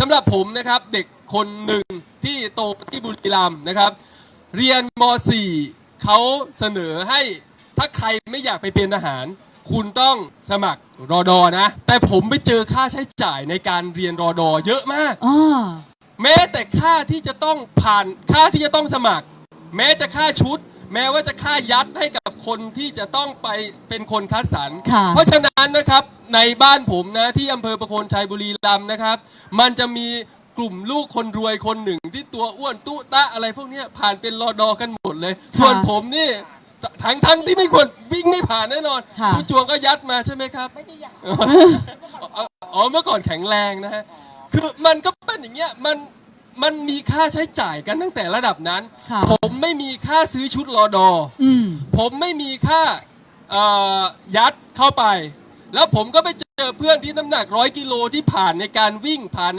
สำหรับผมนะครับเด็กคนหนึ่งที่โตที่บุรีรัมย์นะครับ เรียนม .4 เขาเสนอให้ถ้าใครไม่อยากไปเป็นทหาร คุณต้องสมัครรอดอนะ แต่ผมไปเจอค่าใช้จ่ายในการเรียนรอดอเยอะมาก อ๋อแม้แต่ค่าที่จะต้องผ่านค่าที่จะต้องสมัคร แม้จะค่าชุด แม้ว่าจะค่ายัดให้กับคนที่จะต้องไปเป็นคนคัดสรร ค่ะ เพราะฉะนั้นนะครับในบ้านผมนะที่อำเภอประโคนชัยบุรีรัมย์นะครับ มันจะมีกลุ่มลูกคนรวยคนหนึ่งที่ตัวอ้วนตุตะอะไรพวกเนี้ยผ่านเป็นรอดอกันหมดเลย ส่วนผมนี่ทั้งทั้งที่ไม่ควรวิ่งไม่ผ่านแน่นอนค่ะ ณจวงก็ยัดมาใช่ไหมครับ ไม่ได้ยัดอ๋อเมื่อก่อนแข็งแรงนะฮะ คือมันก็เป็นอย่างเงี้ย มัน มันมีค่าใช้จ่ายกันตั้งแต่ระดับนั้น ค่ะ ผมไม่มีค่าซื้อชุดรอดอ อืม ผมไม่มีค่าเอ่อยัดเข้าไป แล้วผมก็ไปเจอเพื่อนที่น้ำหนักร้อยกิโลที่ผ่านในการวิ่งผ่านใน